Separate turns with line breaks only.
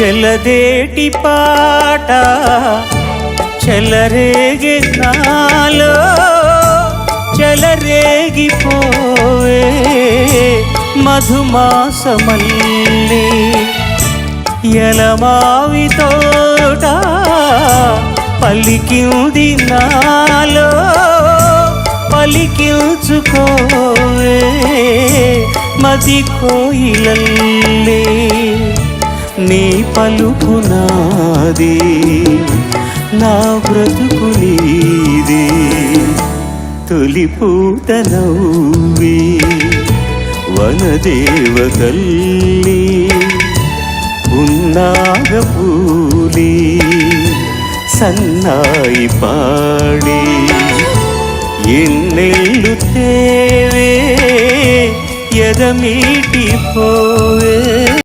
ఎలదేటి పాట చెలరేగి నాలో చెలరేగిపోవే మధుమాసమల్లి. ఎలమావి తోట పలికింది నాలో పలికించుకోవే మది కోయిలల్లే. నీ పలుకు నాది నా బ్రతుకు నీది తొలి పూత నవ్వి వనదేవతల్లి ఉన్నాగ పూలి సన్నాయి పాడి ఎన్నెళ్ళు తేవే ఎదమీటి పోవే